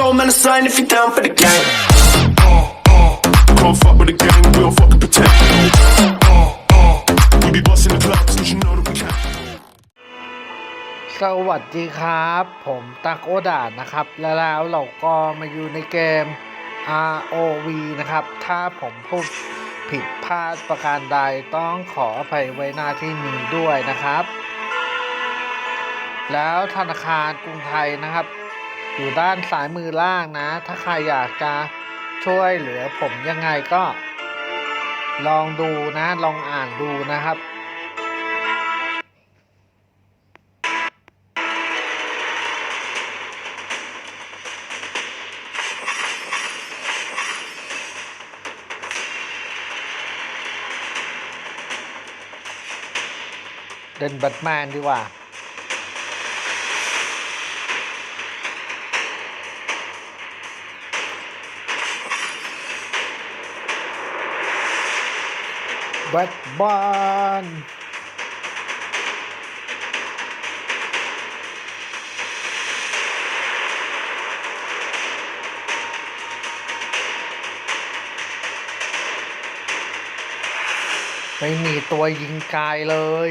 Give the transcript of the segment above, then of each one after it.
control, man, a sign if you're down for the game. Can't fuck with the gang, we don't fucking pretend. We be busting the clubs, and you know that we can. สวัสดีครับ ผมตักโอดานะครับ แล้วแล้วเราก็มาอยู่ในเกม ROV นะครับ ถ้าผมพูดผิดพลาดประการใดต้องขออภัยไว้หน้าที่นี้ด้วยนะครับ แล้วธนาคารกรุงไทยนะครับ อยู่ด้านซ้ายมือล่างนะ ถ้าใครอยากจะช่วยเหลือผมยังไงก็ ลองดูนะ ลองอ่านดูนะครับเล่นแบทแมนดีกว่า แบทบานไม่มีตัวยิงกายเลย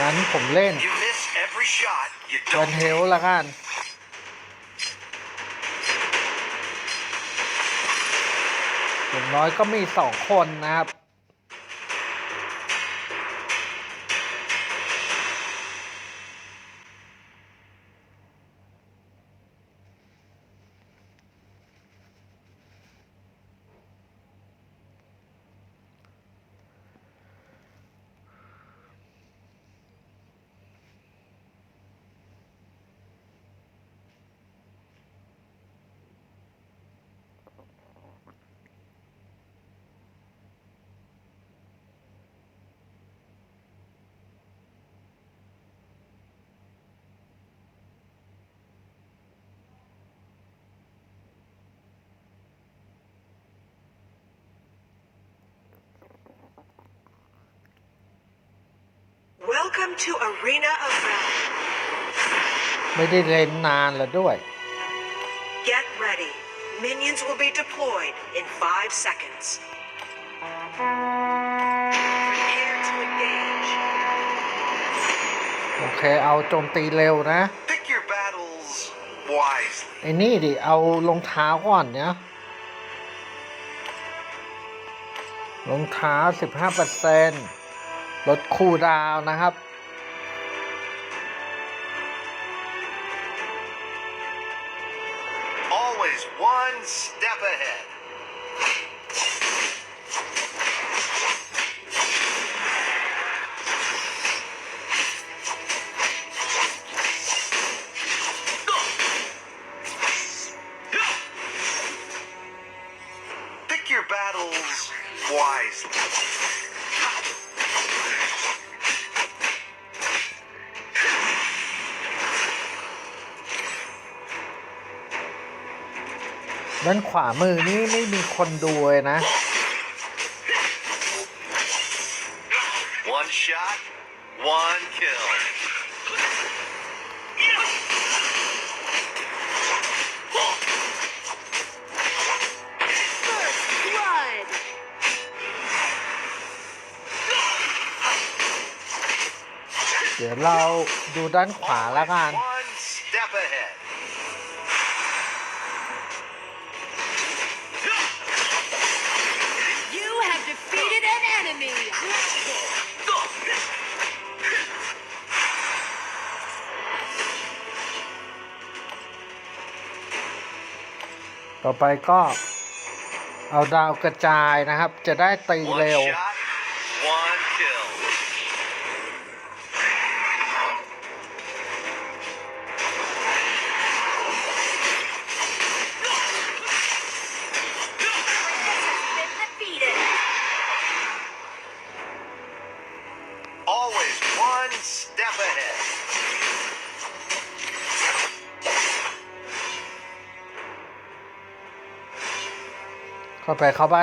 งั้นผมเล่น You miss every shot. You เดิน don't เฮลละกัน อย่างน้อยก็มีสองคนนะครับ Welcome to Arena of Valor. ไม่ได้เล่นนานแล้วด้วย Get ready. Minions will be deployed in five seconds. Prepare to engage. โอเคเอาโจมตีเร็วนะ pick your battles wisely. ไอ้นี่ดิ เอารองเท้าก่อนเนี่ยรองเท้า 15%ลดคูลดาวน์นะครับ one step ด้านขวามือนี่ไม่มีคนดูเลยนะ One shot, one kill. First blood. เดี๋ยวเราดูด้านขวาแล้วกัน One step ahead. An enemy! ต่อไปก็เอาดาวกระจายนะครับ จะได้ตี One เร็ว shot, เข้าไปเข้าไป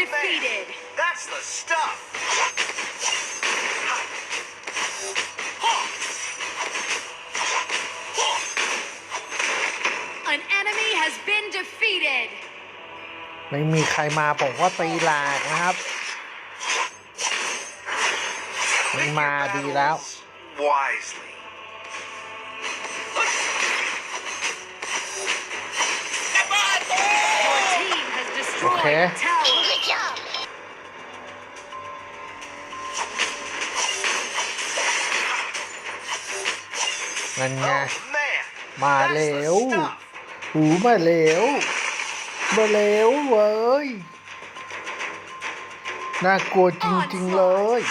undefeated. Ways. An enemy has been defeated. An ally has been defeated. An enemy has Oh, been man, defeated. That's the stuff. An enemy has been defeated. ไม่มีใครมาผมก็ตีหลากนะครับ มัน Pick มา your ดีแล้ว battles Wisely. Your team has destroyed นั่นไง Oh man. มา That's เร็ว the stuff. หูมาเร็วมาเร็วเว้ยน่ากลัวจริงๆเลย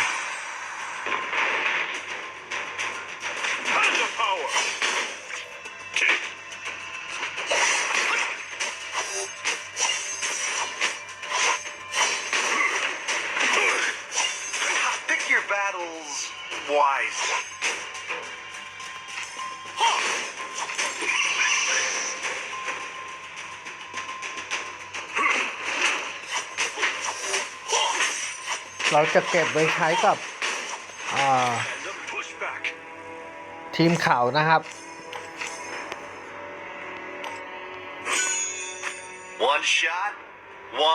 เราจะเก็บไว้ใช้กับอ่า And a pushback. ทีมข่าวนะครับ One shot,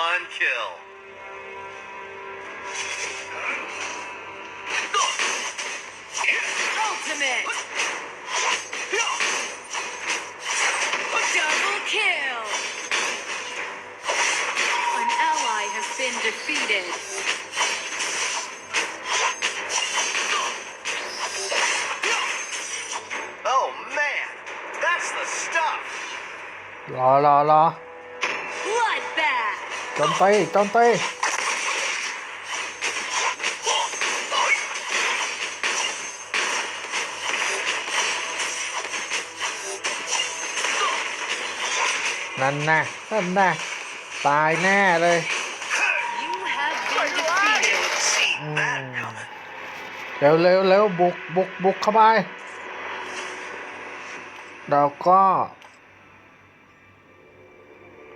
one kill. รอรอรอ Bloodbath. จมตีจมตีนั่นนะนั่นนะตายแน่เลย You have been defeated. See อื that ม coming. เร็วเร็วเร็วบุกบุกบุกเข้าไปเราก็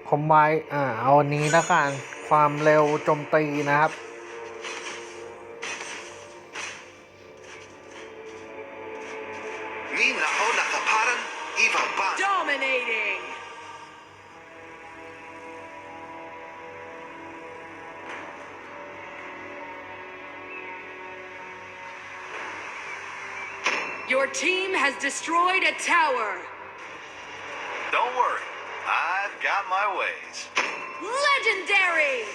คอมไบอ่าเอาอันนี้แล้วกัน ความเร็วโจมตีนะครับ Ni naho nakaparan, iva ban. Dominating. Your team has destroyed a tower. Don't worry, I've got my ways. Legendary!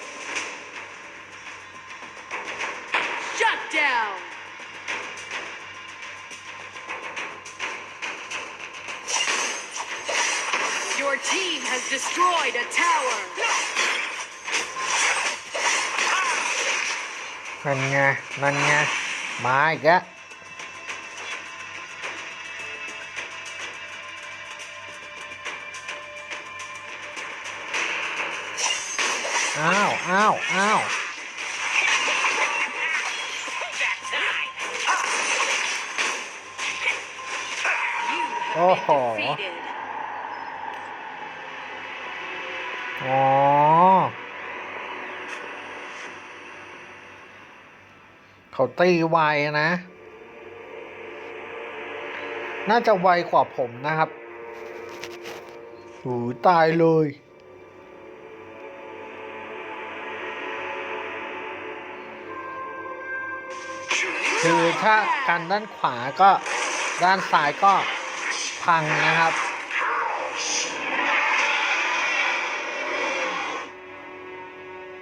Shut down! Your team has destroyed a tower. นั่นไง นั่นไง มาอีกแล้ว อ้าวอ้าวอ้าว You have Oh. been defeated. อ๋อเขาตีไวนะ น่าจะไวกว่าผมนะครับหูตายเลย คือถ้ากันด้านขวาก็ด้านซ้ายก็พังนะครับ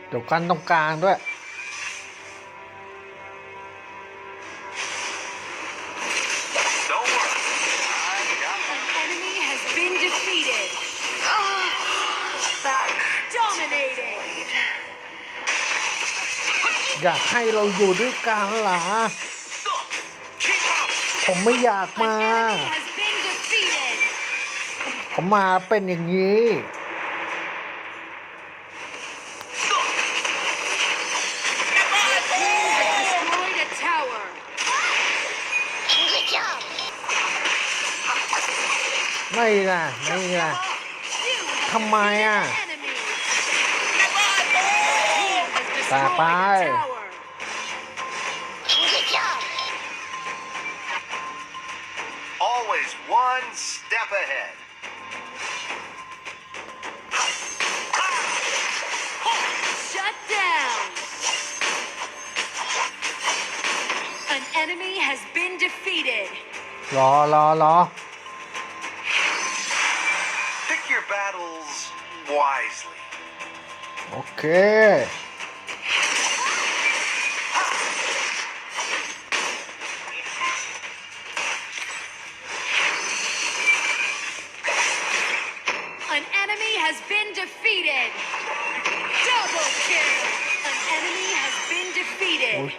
เดี๋ยวกันตรงกลางด้วย Don't worry, I've got my An enemy has been defeated. Dominating. อยากให้เราอยู่ด้วยกันเหรอ keep up. ผมไม่อยากมา ผมมาเป็นอย่างนี้ ไม่ละไม่ละทำไมอะแต่ไป one step ahead. Shut down. An enemy has been defeated. รอรอรอ Pick your battles wisely. โอเค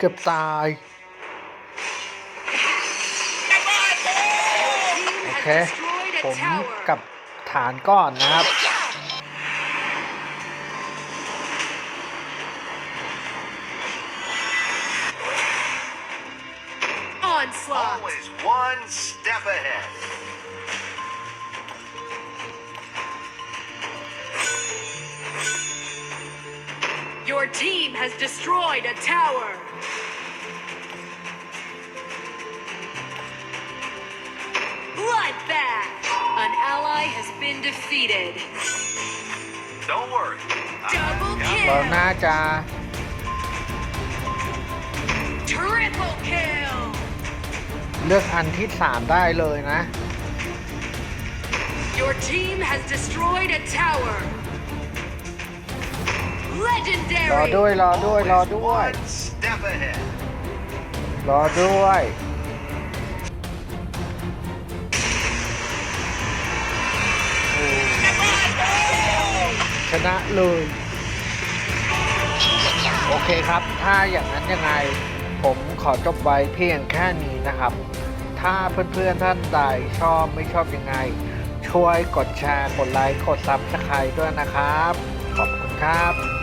กือบตาย Team โอ has เค destroyed ผ a ม tower. กลับฐานก่อนนะครับ Onslaught. Always one step ahead. Your team has destroyed a tower. Bloodbath. An ally has been defeated. Don't worry. Double เรา kill. น่าจะ Triple kill. เลือกอันที่ 3 ได้เลยนะ Your team has destroyed a tower. รอ Legendary. ด้วยรอด้วยรอ Always ด้วย one step ahead. รอด้วยโอ้ชนะเลย โอเคครับ ถ้าอย่างนั้นยังไง ผมขอจบไว้เพียงแค่นี้นะครับ ถ้าเพื่อนๆท่านใดชอบไม่ชอบยังไง ช่วยกดแชร์ กดไลค์ กดซับสไครต์ด้วยนะครับ ขอบคุณครับ